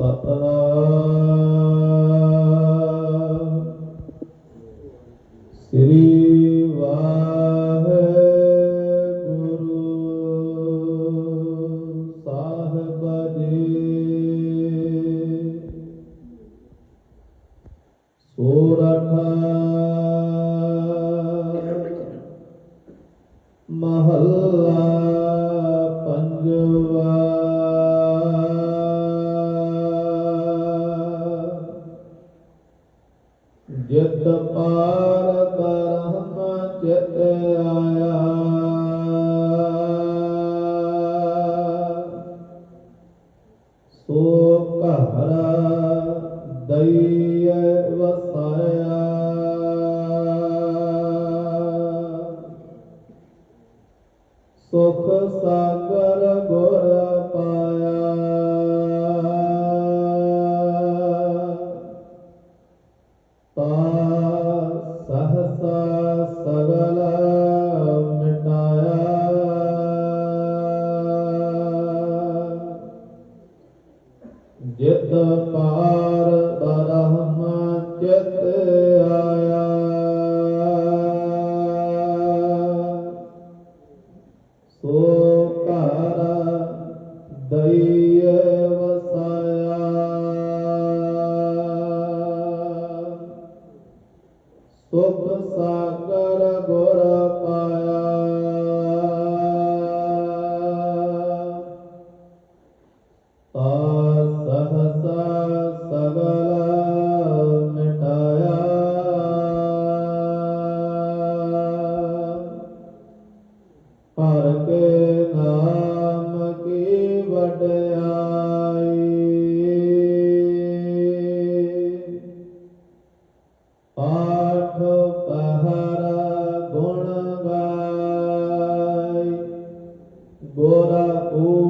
Ba-ba. ਜਿਤ ਪਾਰ ਬ੍ਰਹਮ ਚਿਤ ਆਇਆ। ਸੋ ਘਰ ਦਈਏ ਵਸਾਇਆ। ਸੁਖ ਸਾਗਰ ਗੁਰ ਪਾਇਆ। ਪਾਰ ਬਰਹਮ ਚਿਤ ਆਇਆ। ਸੋ ਘਰ ਦਈ ਵਸਾਇਆ। ਸੁਖ ਸਾਗਰ ਗੁਰ ਪਾਇਆ। ਤਾ ਕੀ ਵਡਿਆਈ ਪਾਠ ਪਹਰ ਗੁਣ ਗਾਈ ਗੋਰਾ ਪੂਰੇ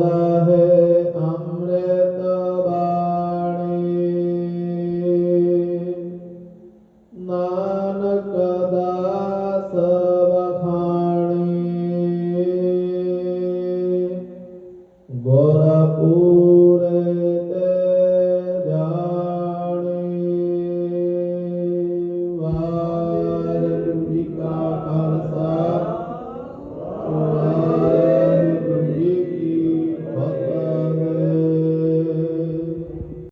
Allah.